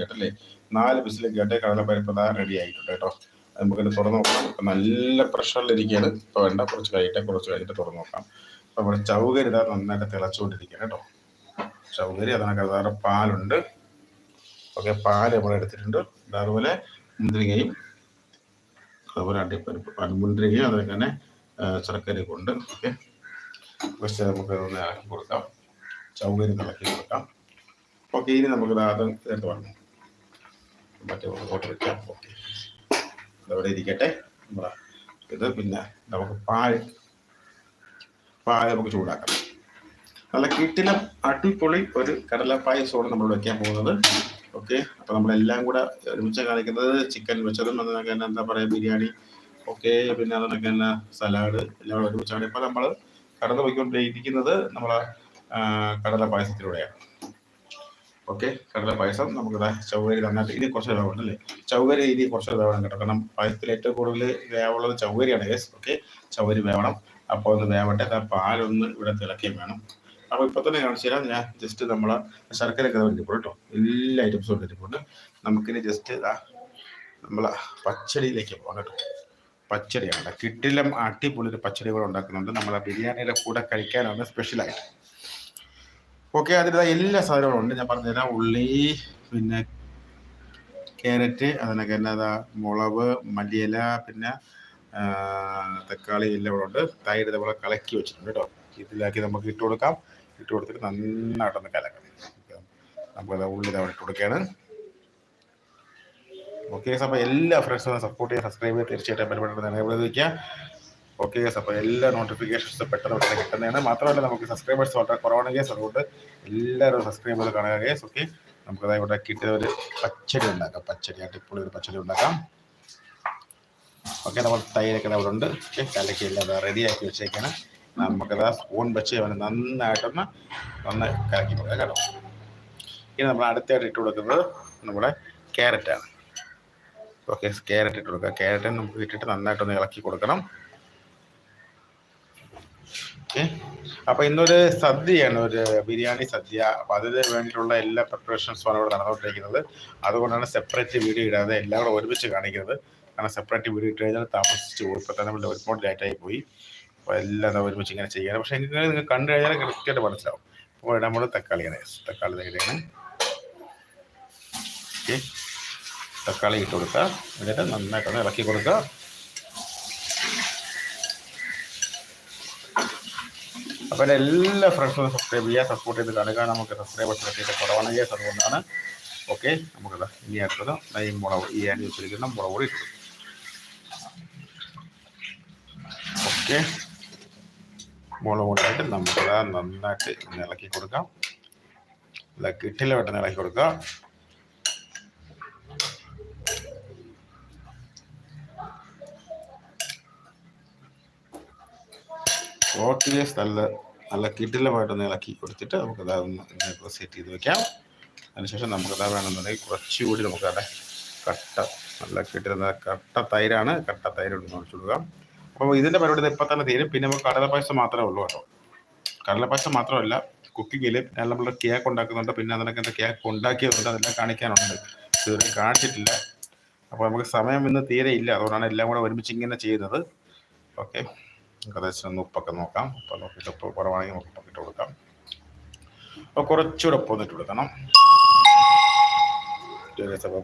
കേട്ടല്ലേ നാല് വിസിൽ കേട്ടേ കടലപ്പരിപ്പ് ഇതാ റെഡി ആയിട്ടുണ്ട് കേട്ടോ. നമുക്കിത് തുറന്ന് നോക്കാം. ഇപ്പം നല്ല പ്രഷറിലിരിക്കുകയാണ് ഇപ്പോൾ വേണ്ട കുറച്ച് കഴിയട്ടെ കുറച്ച് കഴിഞ്ഞിട്ട് തുറന്നു നോക്കാം. അപ്പോൾ നമ്മുടെ ചൗകരി ഇതാ നന്നായിട്ട് തിളച്ചുകൊണ്ടിരിക്കുകയാണ് കേട്ടോ. ചൗകരി അതാണ് കഥാറ പാലുണ്ട്. ഓക്കെ പാൽ നമ്മൾ എടുത്തിട്ടുണ്ട്. അതുപോലെ മുന്തിരിങ്ങയും അതുപോലെ അണ്ടിപ്പരിപ്പ് മുന്തിരിങ്ങയും അതുപോലെ തന്നെ ശർക്കരയൊക്കെ കൊണ്ട് ഓക്കെ പക്ഷേ നമുക്ക് ഒന്ന് ഇളക്കി കൊടുക്കാം. ചൗകര്യം ഇളക്കി കൊടുക്കാം. ഓക്കെ ഇനി നമുക്ക് അത് എടുത്ത് പറഞ്ഞു മറ്റേ ഫോട്ടോ വെക്കാൻ ഓക്കെ. അതവിടെ ഇരിക്കട്ടെ. നമ്മളെ ഇത് പിന്നെ നമുക്ക് പായ പായ നമുക്ക് ചൂടാക്കാം. നല്ല കിട്ടിലും അടിപൊളി ഒരു കടല പായസമാണ് നമ്മൾ വെക്കാൻ പോകുന്നത്. ഓക്കെ. അപ്പം നമ്മളെല്ലാം കൂടെ ഒരുമിച്ച് കാണിക്കുന്നത് ചിക്കൻ വെച്ചതും അതിനൊക്കെ തന്നെ എന്താ പറയുക ബിരിയാണി. ഓക്കെ. പിന്നെ അതിനൊക്കെ തന്നെ സലാഡ് എല്ലാം ഒരുമിച്ചാണ്. ഇപ്പൊ നമ്മൾ കടന്നു പോയിക്കൊണ്ടിരിക്കുന്നത് നമ്മളെ കടല പായസത്തിലൂടെയാണ്. ഓക്കെ കടല പായസം. നമുക്ക് ചൗകരി നന്നായിട്ട് ഇനി കുറച്ച് വേവണം അല്ലേ? ചൗകരി ഇനി കുറച്ച് വേവണം കേട്ടോ. കാരണം പായസത്തിൽ ഏറ്റവും കൂടുതൽ വേവുള്ളത് ചൗകരിയാണ് യെസ് ഓക്കെ ചൗകരി വേവണം. അപ്പോൾ ഒന്ന് വേവട്ടെ. ദാ പാലൊന്ന് ഇവിടെ തിളക്കുകയും വേണം. അപ്പോൾ ഇപ്പൊ തന്നെ കാണിച്ചു തരാം. ഞാൻ ജസ്റ്റ് നമ്മളെ ശർക്കര ഒക്കെ ഇരിപ്പുണ്ട് കേട്ടോ എല്ലാ ഐറ്റംസും ഇരിപ്പുണ്ട് നമുക്കിനി ജസ്റ്റ് ഇതാ നമ്മളെ പച്ചടിയിലേക്ക് പോകാം കേട്ടോ. പച്ചടിയാണ്. കിട്ടിലും അടിപൊളി ഒരു പച്ചടി കൂടെ ഉണ്ടാക്കുന്നുണ്ട്. നമ്മളെ ബിരിയാണിയുടെ കൂടെ കഴിക്കാനാണ് സ്പെഷ്യലായിട്ട് ഓക്കെ അതിന്റെ എല്ലാ സാധനങ്ങളും ഉണ്ട്. ഞാൻ പറഞ്ഞുതരാം. ഉള്ളി പിന്നെ ക്യാരറ്റ് അതിനൊക്കെ തന്നെ അതാ മുളക് മല്ലിയില പിന്നെ തക്കാളി എല്ലാം ഇവിടെ ഉണ്ട്. തൈര് ഇതേപോലെ കലക്കി വെച്ചിട്ടുണ്ട് കേട്ടോ. ഇതിലാക്കി നമുക്ക് ഇട്ട് കൊടുക്കാം. ഇട്ട് കൊടുത്തിട്ട് നന്നായിട്ടൊന്ന് കലക്കണം നമുക്ക് ഉള്ളി തവണ ഇട്ട് കൊടുക്കുകയാണ്. ഓക്കെ അപ്പോൾ എല്ലാ ഫ്രണ്ട്സും സപ്പോർട്ട് ചെയ്യാൻ സബ്സ്ക്രൈബ് ചെയ്ത് തീർച്ചയായിട്ടും എനേബിൾ വയ്ക്കുക ഓക്കെ അപ്പോൾ എല്ലാ നോട്ടിഫിക്കേഷൻസും പെട്ടെന്ന് പെട്ടെന്ന് കിട്ടുന്നതാണ്. മാത്രമല്ല നമുക്ക് സബ്സ്ക്രൈബേഴ്സ് വളരെ കുറവാണ് ഗേസ്. അതുകൊണ്ട് എല്ലാവരും സബ്സ്ക്രൈബ് ചെയ്ത് കാണുക ഗേസ് ഓക്കെ? നമുക്കത് ഇവിടെ കിട്ടിയ ഒരു പച്ചടി ഉണ്ടാക്കാം. പച്ചടി അടിപൊളി ഒരു പച്ചടി ഉണ്ടാക്കാം. ഓക്കെ നമ്മൾ തൈരൊക്കെ അവിടെ ഉണ്ട്. ഓക്കെ കലക്കി എല്ലാം റെഡിയാക്കി വെച്ചേക്കാണ്. നമുക്കത് സ്പൂൺ വെച്ച് അവന് നന്നായിട്ടൊന്ന് ഒന്ന് കലക്കി കൊടുക്കാം കേട്ടോ. ഇനി നമ്മൾ അടുത്തായിട്ട് ഇട്ട് കൊടുക്കുന്നത് നമ്മുടെ ക്യാരറ്റാണ്. ഓക്കെ ക്യാരറ്റ് ഇട്ട് കൊടുക്കുക. ക്യാരറ്റ് നമുക്ക് ഇട്ടിട്ട് നന്നായിട്ടൊന്ന് ഇളക്കി കൊടുക്കണം. ഓക്കെ. അപ്പൊ ഇന്നൊരു സദ്യയാണ് ഒരു ബിരിയാണി സദ്യ. അപ്പൊ അതിന് വേണ്ടിയിട്ടുള്ള എല്ലാ പ്രിപ്പറേഷൻസും ഇവിടെ നടന്നുകൊണ്ടിരിക്കുന്നത്. അതുകൊണ്ടാണ് സെപ്പറേറ്റ് വീഡിയോ ഇടാതെ എല്ലാം കൂടെ ഒരുമിച്ച് കാണിക്കുന്നത്. കാരണം സെപ്പറേറ്റ് വീഡിയോ ഇട്ട് കഴിഞ്ഞാൽ താമസിച്ച് ഇപ്പോൾ ഇപ്പൊ തന്നെ ഒരുപാട് ലേറ്റായി പോയി. അപ്പോൾ എല്ലാം ഒരുമിച്ച് ഇങ്ങനെ ചെയ്യുകയാണ് പക്ഷേ നിങ്ങൾ നിങ്ങൾ കണ്ടു കഴിഞ്ഞാൽ കൃത്യമായിട്ട് മനസ്സിലാവും. അപ്പോൾ ഇടാൻ നമ്മൾ തക്കാളിയാണ് തക്കാളി തൈരാണ് ഓക്കെ. തക്കാളി ഇട്ട് കൊടുക്കുക. എന്നിട്ട് നന്നായിട്ടൊന്ന് ഇളക്കി കൊടുക്കുക. അപ്പോൾ എന്റെ എല്ലാ ഫ്രണ്ട്സും സബ്സ്ക്രൈബ് ചെയ്യുക സപ്പോർട്ട് ചെയ്ത് കാണുക നമുക്ക് സബ്സ്ക്രൈബേഴ്സ് കിട്ടിയിട്ട് കുറവാണ് കേസ് അതുകൊണ്ടാണ്. ഓക്കെ നമുക്കത് ഇനി അടുത്തത് ഈ മുളക് ഈ ആൻഡ് വെച്ചിരിക്കുന്ന മുളക് കൂടി ഇട്ടു. ഓക്കെ മുളക് പൊടിയായിട്ട് നമുക്കത് നന്നായിട്ട് ഇളക്കി കൊടുക്കാം. അല്ല കിട്ടില്ല പെട്ടെന്ന് ഇളക്കി കൊടുക്കുക. ഓക്കെ നല്ല നല്ല കിടിലമായിട്ടൊന്ന് ഇളക്കി കൊടുത്തിട്ട് നമുക്ക് അതൊന്ന് സെറ്റ് ചെയ്ത് വെക്കാം. അതിനുശേഷം നമുക്ക് അതാ വേണമെന്നുണ്ടെങ്കിൽ കുറച്ചുകൂടി നമുക്ക് അവിടെ കട്ട നല്ല കിട്ടുന്ന കട്ട തൈരാണ്. കട്ട തൈര് ഒന്ന് ഒഴിച്ചു കൊടുക്കാം. അപ്പോൾ ഇതിന്റെ പരിപാടി ഇപ്പം തന്നെ തീരും. പിന്നെ നമുക്ക് കടലപ്പായസം മാത്രമേ ഉള്ളൂ കേട്ടോ. കടലപ്പായസം മാത്രമല്ല കുക്കിങ്ങിൽ നമ്മൾ കേക്ക് ഉണ്ടാക്കുന്നുണ്ട്. പിന്നെ അതിനൊക്കെ എന്താ കേക്ക് ഉണ്ടാക്കിയതുണ്ട് അതെല്ലാം കാണിക്കാനുണ്ട്. ഇതുവരെ കാണിച്ചിട്ടില്ല. അപ്പോൾ നമുക്ക് സമയം ഇന്ന് തീരെ ഇല്ല. അതുകൊണ്ടാണ് എല്ലാം കൂടെ ഒരുമിച്ച് ഇങ്ങനെ ചെയ്യുന്നത്. ഓക്കെ. ഏകദേശം ഒന്ന് ഉപ്പൊക്കെ നോക്കാം. ഉപ്പ് നോക്കിയിട്ട് ഉപ്പ് കുറവാണെങ്കിൽ നമുക്ക് ഉപ്പൊക്കെ കൊടുക്കാം. അപ്പോൾ കുറച്ചുകൂടെ ഉപ്പ് ഒന്നിട്ട് കൊടുക്കണം.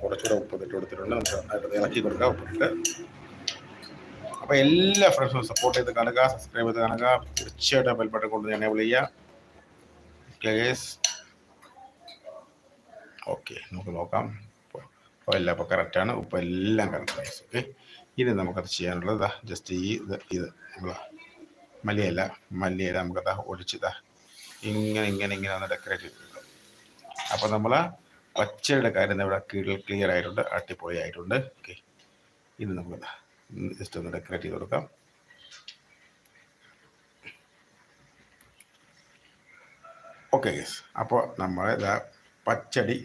കുറച്ചുകൂടെ ഉപ്പ് ഇട്ട് കൊടുത്തിട്ടുണ്ട്. നമുക്ക് നന്നായിട്ട് ഇളക്കി കൊടുക്കാം ഉപ്പിട്ട്. അപ്പോൾ എല്ലാ ഫ്രണ്ട്സും സപ്പോർട്ട് ചെയ്ത് കാണുക സബ്സ്ക്രൈബ് ചെയ്ത് കാണുക. തീർച്ചയായിട്ടും ബെൽബട്ടൺ കൊണ്ട് ഞാൻ എനേബിൾ ചെയ്യുക ഓക്കെ നമുക്ക് നോക്കാം. അപ്പോൾ എല്ലാം കറക്റ്റ് ആണ്. ഉപ്പ് എല്ലാം കറക്റ്റ് ഓക്കെ ഇനി നമുക്കത് ചെയ്യാനുള്ളത്. ജസ്റ്റ് ഈ ഇത് ഇത് നമ്മൾ മല്ലിയല്ല മല്ലിയില നമുക്കത് ഒഴിച്ചതാ. ഇങ്ങനെ ഇങ്ങനെ ഇങ്ങനെ ഒന്ന് ഡെക്കറേറ്റ് ചെയ്ത് കൊടുക്കാം. അപ്പോൾ നമ്മൾ പച്ചയുടെ കാര്യം ഇവിടെ കീഴിൽ ക്ലിയർ ആയിട്ടുണ്ട് അട്ടിപ്പൊളി ആയിട്ടുണ്ട്. ഓക്കെ ഇത് നമുക്ക് ജസ്റ്റ് ഒന്ന് ഡെക്കറേറ്റ് ചെയ്ത് കൊടുക്കാം. ഓക്കെ യെസ് അപ്പോൾ നമ്മൾ പച്ചടി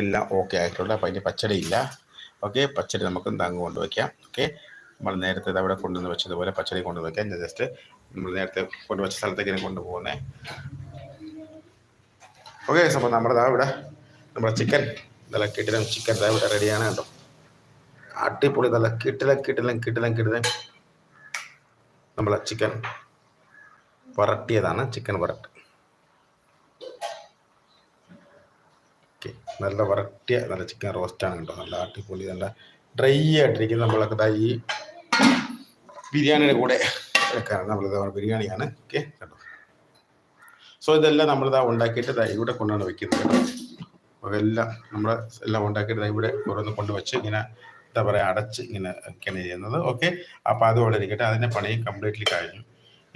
എല്ലാം ഓക്കെ ആയിട്ടുണ്ട്. അപ്പോൾ അതിന് പച്ചടി ഇല്ല. ഓക്കെ പച്ചടി നമുക്ക് താങ്ങ് കൊണ്ടുവയ്ക്കാം ഓക്കെ നമ്മൾ നേരത്തെ അവിടെ കൊണ്ടുവന്ന് വെച്ചതുപോലെ പച്ചടി കൊണ്ടുവന്ന് വയ്ക്കാം ഞാൻ ജസ്റ്റ് നമ്മൾ നേരത്തെ കൊണ്ടുവച്ച സ്ഥലത്തേക്ക് കൊണ്ടുപോകുന്നേ ഓക്കെ അപ്പോൾ നമ്മുടെ ദാ ഇവിടെ നമ്മുടെ ചിക്കൻ നല്ല കിട്ടിലും ചിക്കൻ ഇവിടെ റെഡിയാണ് കേട്ടോ അടിപൊളി നല്ല കിട്ടിലും കിട്ടിലും കിട്ടിലും കിട്ടിലും നമ്മളെ ചിക്കൻ വരട്ടിയതാണ് ചിക്കൻ വരട്ട് ഓക്കെ നല്ല വരട്ടിയ നല്ല ചിക്കൻ റോസ്റ്റാണ് കേട്ടോ. നല്ല അടിപൊളി നല്ല ഡ്രൈ ആയിട്ടിരിക്കും നമ്മളൊക്കെ ഇതാ ഈ ബിരിയാണിയുടെ കൂടെ എടുക്കാറ് നമ്മളിത് ബിരിയാണിയാണ്. ഓക്കെ കേട്ടോ സോ ഇതെല്ലാം നമ്മളിതാ ഉണ്ടാക്കിയിട്ട് ഇതാ ഇവിടെ കൊണ്ടാണ് വെക്കുന്നത് അപ്പോൾ എല്ലാം നമ്മൾ എല്ലാം ഉണ്ടാക്കിയിട്ട് ഇവിടെ ഓരോന്ന് കൊണ്ട് വെച്ച് ഇങ്ങനെ എന്താ പറയുക അടച്ച് ഇങ്ങനെ വെക്കുകയാണ് ചെയ്യുന്നത്. ഓക്കെ അപ്പോൾ അത് ഇവിടെ ഇരിക്കട്ടെ. അതിന്റെ പണി കംപ്ലീറ്റ്ലി കഴിഞ്ഞു.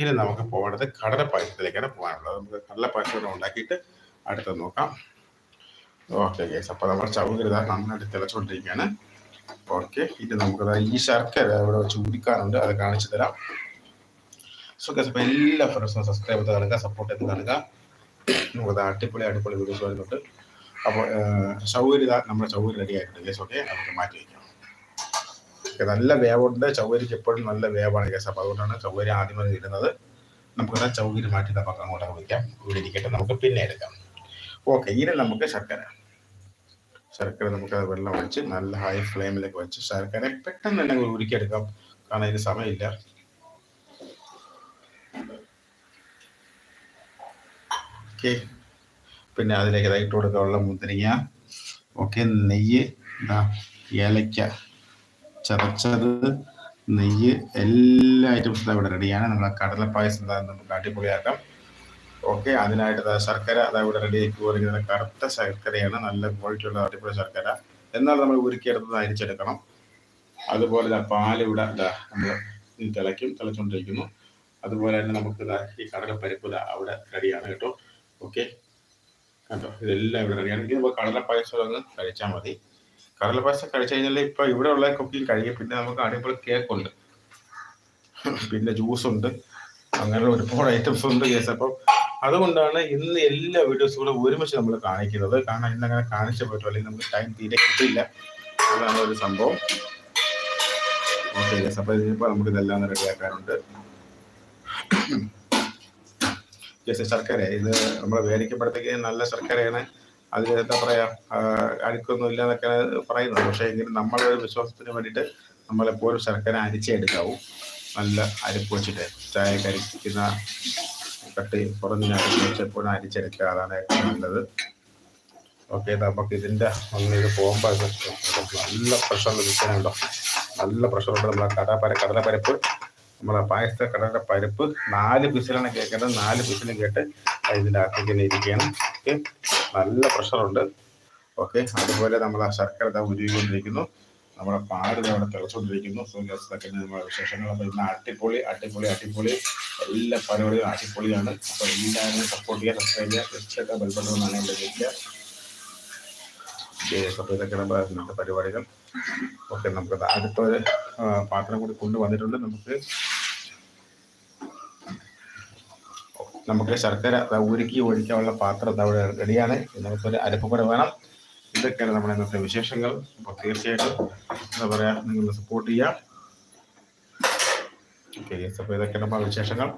ഇനി നമുക്ക് പോകേണ്ടത് കടല പായസത്തിലേക്കാണ് പോകാനുള്ളത്. നമുക്ക് കടല പായസം ഉണ്ടാക്കിയിട്ട് അടുത്തത് നോക്കാം. ഓക്കെ ഗൈസ് അപ്പോൾ നമ്മൾ നന്നായിട്ട് തിളച്ചുകൊണ്ടിരിക്കുകയാണ് ഓക്കെ ഇത് നമുക്ക് ഈ ശർക്കര ഇവിടെ വെച്ച് ഉരുക്കാനുണ്ട് അത് കാണിച്ചു തരാം. സോ ഗൈസ് അപ്പോൾ എല്ലാ ഫ്രണ്ട്സും സബ്സ്ക്രൈബ് ചെയ്ത് കാണുക സപ്പോർട്ട് ചെയ്ത് കാണുക. നമുക്ക് അടിപൊളി അടിപൊളി വീഡിയോസ് വരുന്നുണ്ട്. അപ്പോൾ ചൗകര്യത നമ്മുടെ ചൗകര്യം റെഡി ആയിട്ടുണ്ട് ഗൈസ് ഓക്കെ നമുക്ക് മാറ്റി വയ്ക്കാം നല്ല വേവുണ്ട്. ചൗകരിക്ക് എപ്പോഴും നല്ല വേവാണ് ഗൈസ് അപ്പോൾ അതുകൊണ്ടാണ് ചൗകര്യം ആദ്യം അത് ഇടുന്നത്. നമുക്ക് ചൗകര്യം മാറ്റി നമുക്ക് അങ്ങോട്ടൊക്കെ വയ്ക്കാം ഇവിടെ ഇരിക്കട്ടെ. നമുക്ക് പിന്നെ എടുക്കാം. ഓക്കെ ഇനി നമുക്ക് ശർക്കര. ശർക്കര നമുക്ക് വെള്ളം ഒഴിച്ച് നല്ല ഹൈ ഫ്ലെയിമിലേക്ക് വെച്ച് ശർക്കര പെട്ടെന്ന് തന്നെ ഉരുക്കിയെടുക്കാം കാരണം ഇതിന് സമയമില്ല. ഓക്കെ പിന്നെ അതിലേക്ക് ഇതായിട്ട് കൊടുക്കാനുള്ള മുന്തിരിങ്ങ. ഓക്കെ നെയ്യ്. ഇതാ ഏലക്ക ചതച്ചത് നെയ്യ് എല്ലാ ഐറ്റംസും ഇവിടെ റെഡിയാണ് നമ്മുടെ കടല പായസം നമുക്ക് അടിപൊളിയാക്കാം. ഓക്കെ അതിനായിട്ട് ശർക്കര അതാ ഇവിടെ റെഡി ആക്കി പോയിരിക്കുന്നത് കറുത്ത ശർക്കരയാണ് നല്ല ക്വാളിറ്റി ഉള്ള അടിപൊളി ശർക്കര. എന്നാൽ നമ്മൾ ഉരുക്കിയെടുത്തത് അരിച്ചെടുക്കണം. അതുപോലെ ദാ പാൽ ഇവിടെ നമ്മൾ തിളയ്ക്കും തിളച്ചുകൊണ്ടിരിക്കുന്നു അതുപോലെ തന്നെ നമുക്ക് ഈ കടലപ്പരിപ്പ് ദാ അവിടെ റെഡിയാണ് കേട്ടോ. ഓക്കെ കേട്ടോ ഇതെല്ലാം ഇവിടെ റെഡിയാണ് ഇനി നമുക്ക് കടലപ്പായസം ഒന്ന് കഴിച്ചാൽ മതി. കടലപ്പായസം കഴിച്ചു കഴിഞ്ഞാൽ ഇപ്പൊ ഇവിടെ ഉള്ള കുക്കിംഗ് കഴിയും പിന്നെ നമുക്ക് അടിപൊളി കേക്ക് ഉണ്ട്. പിന്നെ ജ്യൂസ് ഉണ്ട്. അങ്ങനെ ഒരുപാട് ഐറ്റംസ് ഉണ്ട് കേസ്. അപ്പം അതുകൊണ്ടാണ് ഇന്ന് എല്ലാ വീഡിയോസും കൂടെ ഒരുമിച്ച് നമ്മൾ കാണിക്കുന്നത്. കാരണം ഇന്ന് അങ്ങനെ കാണിച്ചു പറ്റും അല്ലെങ്കിൽ നമുക്ക് ടൈം തീരെ കിട്ടില്ല അതാണ് ഒരു സംഭവം. ഓക്കെ കേസ് അപ്പൊ ഇതിനിപ്പോ നമുക്ക് ഇതെല്ലാം റെഡിയാക്കാനുണ്ട് ജസ്റ്റ് ശർക്കര. ഇത് നമ്മളെ മേടിക്കുമ്പോഴത്തേക്ക് നല്ല ശർക്കരയാണ്. അതിൽ എന്താ പറയാ അഴുക്കൊന്നും ഇല്ല എന്നൊക്കെ പറയുന്നത് പക്ഷേ എങ്കിലും നമ്മളെ ഒരു വിശ്വാസത്തിന് വേണ്ടിയിട്ട് നമ്മളെപ്പോഴും ശർക്കര അരിച്ചെടുക്കാവും. നല്ല അരിപ്പ് വെച്ചിട്ട് ചായ കരിക്കുന്ന കട്ടി കുറഞ്ഞ അരിപ്പ് വെച്ച് എപ്പോഴും അരിച്ചെടുക്കുക അതാണ് ഏറ്റവും നല്ലത് ഓക്കെ നമുക്ക് ഇതിന്റെ ഒന്ന് ഇത് പോകുമ്പോൾ നല്ല പ്രഷറിൽ നിൽക്കാനുണ്ടോ നല്ല പ്രഷറുണ്ട് നമ്മളെ കടപ്പര കടലപ്പരപ്പ് നമ്മളെ പായസത്തെ കടലിന്റെ പരിപ്പ് നാല് പിസിലാണ് കേൾക്കേണ്ടത്. നാല് പിസിലും കേട്ട് ഇതിന്റെ അകത്തേക്ക് തന്നെ ഇരിക്കുകയാണ്. ഓക്കെ നല്ല പ്രഷറുണ്ട് ഓക്കെ അതുപോലെ നമ്മൾ ആ ശർക്കര ഉരുവിക്കൊണ്ടിരിക്കുന്നു. നമ്മുടെ പാടുകൾ അവിടെ തിളച്ചുകൊണ്ടിരിക്കുന്നു നമ്മുടെ വിശേഷങ്ങൾ. അപ്പോൾ ഇന്ന് അടിപൊളി അടിപൊളി അടിപൊളി എല്ലാ പരിപാടികളും അടിപൊളിയാണ്. അപ്പോൾ എല്ലാവരും സപ്പോർട്ട് ചെയ്യുക സബ്സ്ക്രൈബ് ചെയ്യുക തീർച്ചയായിട്ടും ബെൽബട്ടണമെന്നാണ് എന്റെ വിളിക്കുക അപ്പോൾ നമ്മുടെ പരിപാടികൾ. ഓക്കെ നമുക്ക് അടുത്ത ആ, പാത്രം കൂടി കൊണ്ടുവന്നിട്ടുണ്ട് നമുക്ക് നമുക്ക് ശർക്കര ഊരുക്കി ഒഴിക്കാനുള്ള പാത്രം അവിടെ റെഡിയാണ്. നമുക്കൊരു അരപ്പ് കൂടെ വേണം. ഇതൊക്കെയാണ് നമ്മുടെ ഇന്നത്തെ വിശേഷങ്ങൾ. അപ്പോൾ തീർച്ചയായിട്ടും എന്താ പറയുക നിങ്ങൾ സപ്പോർട്ട് ചെയ്യുക അപ്പോൾ ഇതൊക്കെയാണ് നമ്മുടെ വിശേഷങ്ങൾ.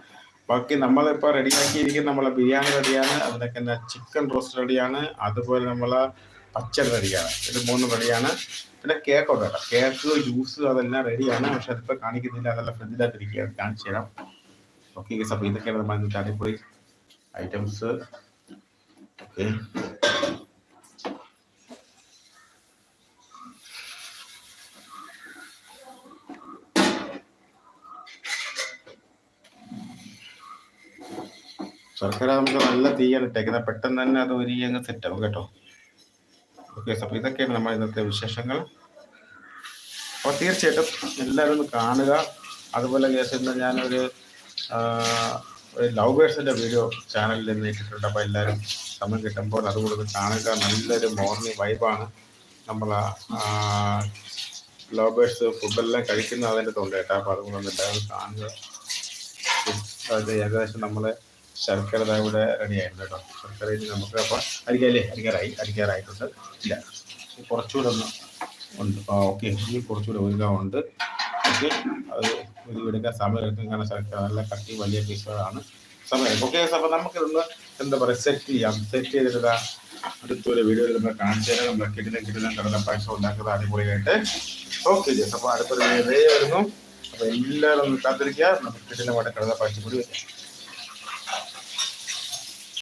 ബാക്കി നമ്മളിപ്പോൾ റെഡിയാക്കിയിരിക്കുന്ന നമ്മളെ ബിരിയാണി റെഡിയാണ് അതിനൊക്കെ തന്നെ ചിക്കൻ റോസ്റ്റ് റെഡിയാണ് അതുപോലെ നമ്മളെ പച്ചടി റെഡിയാണ് ഇത് മൂന്ന് റെഡിയാണ് പിന്നെ കേക്ക് ഉണ്ട് കേട്ടോ. കേക്ക് ജ്യൂസ് അതെല്ലാം റെഡിയാണ് പക്ഷെ അതിപ്പോൾ കാണിക്കുന്നില്ല. അതെല്ലാം ഫ്രിഡ്ജിനകത്ത് ഇരിക്കുകയാണ് കാണിച്ചു തരാം. ഓക്കെ അപ്പോൾ ഇതൊക്കെയാണ് നമ്മൾ ഇന്നത്തെ അടിപൊളി ഐറ്റംസ് ഓക്കെ ശർക്കര നമുക്ക് നല്ല തീയാണ് ഇട്ടേക്കുന്നത്. പെട്ടെന്ന് തന്നെ അത് ഒരു അങ്ങ് സെറ്റാവും കേട്ടോ. ഓക്കെ അപ്പോൾ ഇതൊക്കെയാണ് നമ്മൾ ഇന്നത്തെ വിശേഷങ്ങൾ. അപ്പോൾ തീർച്ചയായിട്ടും എല്ലാവരും ഒന്ന് കാണുക. അതുപോലെ കേസ് ഇന്ന് ഞാനൊരു ഒരു ലവ് ബേഴ്സിന്റെ വീഡിയോ ചാനലിൽ നിന്ന് ഇട്ടിട്ടുണ്ട്. അപ്പോൾ എല്ലാവരും സമയം കിട്ടുമ്പോൾ അതുകൂടെ ഒന്ന് കാണുക. നല്ലൊരു മോർണിംഗ് വൈബാണ് നമ്മൾ ലവ് ബേഴ്സ് ഫുഡെല്ലാം കഴിക്കുന്ന അതിന്റെ തൊണ്ട് കേട്ടോ അപ്പോൾ അതുകൊണ്ട് ഒന്ന് എല്ലാവരും കാണുക. അത് ഏകദേശം നമ്മൾ ശർക്കര ഇവിടെ റെഡി ആയിട്ടുണ്ട് കേട്ടോ. ശർക്കര ഇനി നമുക്ക് അപ്പം അരിക്കാല്ലേ? അരിക്കാറായി. അരിക്കാറായിട്ടുണ്ട്. ഇല്ല. കുറച്ചുകൂടെ ഒന്ന് ഉണ്ട്. ആ ഓക്കെ കുറച്ചുകൂടെ ഒരുക്കാറുണ്ട് ഓക്കെ അത് ഒരു എടുക്കാൻ സമയം എടുക്കാൻ കാരണം ശർക്കര നല്ല കട്ടി വലിയ പീസുകളാണ് സമയം ഓക്കെ അപ്പോൾ നമുക്കിതൊന്ന് എന്താ പറയുക സെറ്റ് ചെയ്യാം. സെറ്റ് ചെയ്തിട്ട് അടുത്തൊരു വീഡിയോയിൽ നമ്മൾ കാണിച്ചു തരാം. നമ്മൾ കിട്ടുന്ന കിട്ടുന്ന കടന്ന പൈസ ഉണ്ടാക്കുന്നത് അടിപൊളിയായിട്ട്. ഓക്കെ ജസ് അപ്പോൾ അടുത്തൊരു വീഡിയോ വരുന്നു അപ്പോൾ എല്ലാവരും ഒന്ന് കാത്തിരിക്കുക. നമുക്ക് കിട്ടുന്ന കടന്ന പൈസ കൂടി വയ്ക്കാം